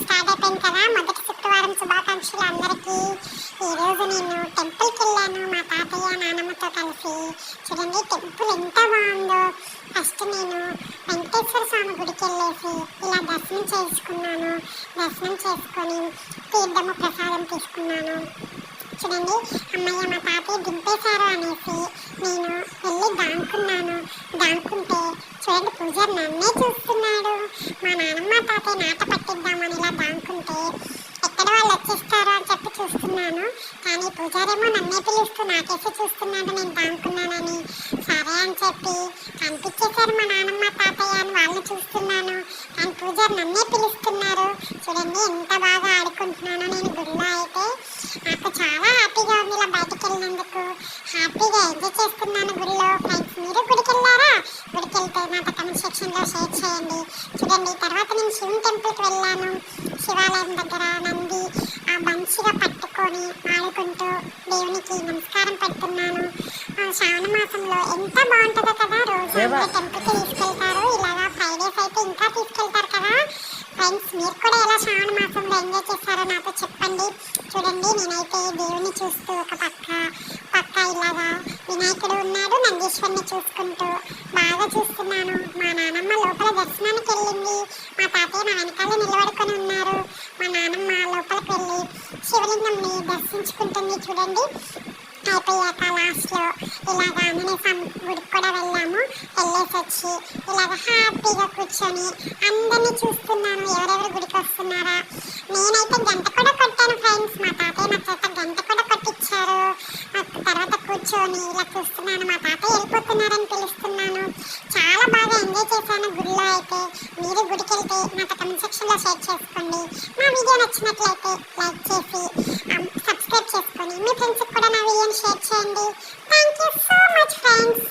Start అయిపోయింది కదా. మొదటి శుక్రవారం శుభాకాంక్షలు అందరికీ. ఈరోజు నేను టెంపుల్కి వెళ్ళాను. మా తాతయ్య నానమ్మతో కలిసి. చూడండి టెంపుల్ ఎంత బాగుందో. ఫస్ట్ నేను వెంకటేశ్వర స్వామి గుడికి వెళ్ళేసి ఇలా దర్శనం చేసుకున్నాను. దర్శనం చేసుకొని తీర్థము ప్రసాదం తీసుకున్నాను. చూడండి అమ్మయ్య మా తాతయ్య దింపేశారు అనేసి నేను చూడండి పూజారి నన్నే చూస్తున్నాడు మా నాన్నమ్మ తాతయ్య నాట పట్టిద్దామని ఇలా దాంకుంటే ఎక్కడ వాళ్ళు వచ్చేస్తారో అని చెప్పి చూస్తున్నాను. కానీ పూజారేమో నన్నే పిలుస్తూ నాకేసి చూస్తున్నాడు నేను దాంకున్నానని. సరే అని చెప్పి కనిపించేశారు మా నాన్నమ్మ తాతయ్య అని వాళ్ళని చూస్తున్నాను. కానీ పూజారి నన్నే పిలుస్తున్నారు. చూడండి ఎంత బాగా ఆడుకుంటున్నానో నేను గుడిలో అయితే. నాకు చాలా హ్యాపీగా ఉంది ఇలా బయటకు వెళ్ళినందుకు హ్యాపీగా ఎంజాయ్ చేస్తున్నాను గుడిలో ఫ్రెండ్స్ మీరు గుడికి వెళ్ళారా నాతో కమెంట్ సెక్షన్లో షేర్ చేయండి. చూడండి తర్వాత నేను శివుని టెంపుల్కి వెళ్ళాను. శివాలయం దగ్గర నంది ఆ మంచిగా పట్టుకొని ఆడుకుంటూ దేవునికి నమస్కారం పెడుతున్నాను. ఆ శ్రావణ మాసంలో ఎంత బాగుంటుందో కదా రోజు. టెంపుల్కి తీసుకెళ్తారు. ఇలాగా ఫ్రైడేస్ అయితే ఇంకా తీసుకెళ్తారు కదా. ఫ్రెండ్స్ మీరు కూడా ఎలా శ్రావణ మాసంలో ఎంజాయ్ చేస్తారో నాతో చెప్పండి. చూడండి నేనైతే దేవుని చూస్తూ ఒక పక్క పక్క ఇలాగా వినాయకుడు ఉన్నాడు నందీశ్వరిని చూసుకుంటూ బాగా చూస్తున్నాను. మా నానమ్మ లోపల దర్శనానికి వెళ్ళింది. మా తాతయ్య నా వెనకాల నిలబడుకొని ఉన్నారు. మా నానమ్మ లోపలికి వెళ్ళి శివలింగంని దర్శించుకుంటుంది చూడండి. అయిపోయాక లాస్ట్లో ఇలాగ ఆంజనేయ స్వామి గుడికి కూడా వెళ్ళాము. వెళ్ళేసి వచ్చి ఇలాగ హ్యాపీగా కూర్చొని అందరినీ చూస్తున్నాను. ఎవరెవరు గుడికి వస్తున్నారా? నేనైతే గంట కూడా కొట్టాను ఫ్రెండ్స్ మా తాతయ్య నా చేత గంట కూడా కొట్టించారు ఆ తర్వాత కూర్చొని ఇలా చూస్తున్నాను మా తాత వెళ్ళిపోతున్నారని పిలుస్తున్నాను. చాలా బాగా ఎంజాయ్ చేశాను గుడిలో అయితే. మీరు గుడికి వెళ్తే నాతో కమెంట్ సెక్షన్లో షేర్ చేసుకోండి. నా వీడియో నచ్చినట్లయితే లైక్ చేసి సబ్స్క్రైబ్ చేసుకొని మీ ఫ్రెండ్స్కి కూడా నా వీడియోని షేర్ చేయండి. Thank you so much friends